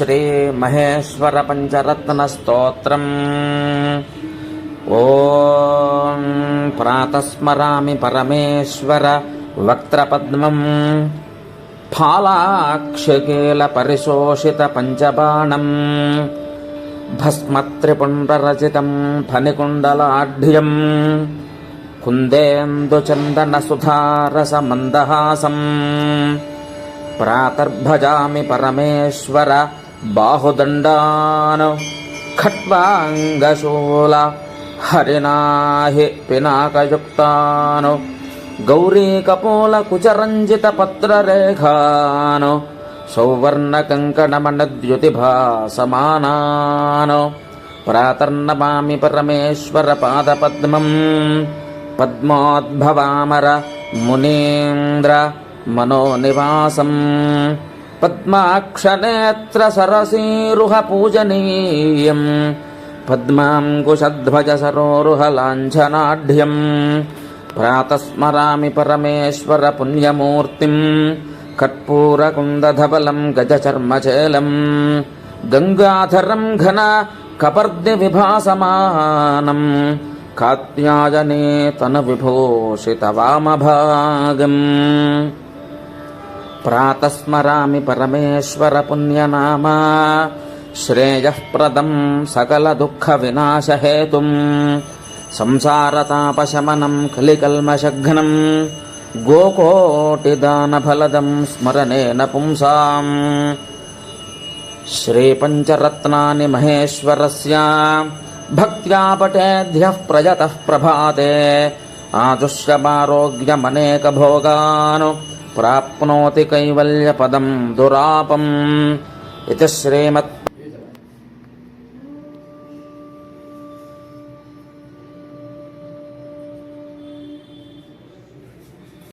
శ్రీ మహేశ్వర పంచరత్న స్తోత్రం ఓం ప్రాతస్మరామి పరమేశ్వర వక్త్రపద్మం. ఫాలాక్షకేల పరిశోషిత పంచబాణం. బాహుదండాన ఖట్వాంగశూల హరినాహి పినాకయుక్తాను. గౌరీకపోల కుచరంజిత పత్రరేఖాను. సౌవర్ణ కంకణమణద్యుతిభాసమానాను ప్రాతర్నమామి పరమేశ్వర పాదపద్మం. పద్మోద్భవామర మునీంద్ర మనోనివాసం. పద్మాక్షనేత్ర సరసీరుహ పూజనీయం పద్మాంకుశధ్వజ సరోరుహ లాంఛనాఢ్యం ప్రాతస్మరామి పరమేశ్వర పుణ్యమూర్తిం కర్పూరకుందధబలం గజచర్మచేలం. గంగాధరం ఘన కపర్ది విభాసమానం కాత్యాయనే తన విభూషిత వామభాగం. ప్రాతస్మరామి పరమేశ్వర పుణ్యనామా. శ్రేయఃప్రదం సకల దుఃఖ వినాశహేతుం. సంసారతాపశమనం కలికల్మషఘ్నం. గోకోటిదానఫలదం స్మరణేన పుంసాం. శ్రీపంచరత్నాని మహేశ్వరస్య. భక్త్యా పటేభ్యः ప్రజతः ప్రభాతే. ఆదుష్యమారోగ్యమనేకభోగాन् ప్రాప్నోతి కైవల్యపదం దురాపం. ఇది శ్రీమత్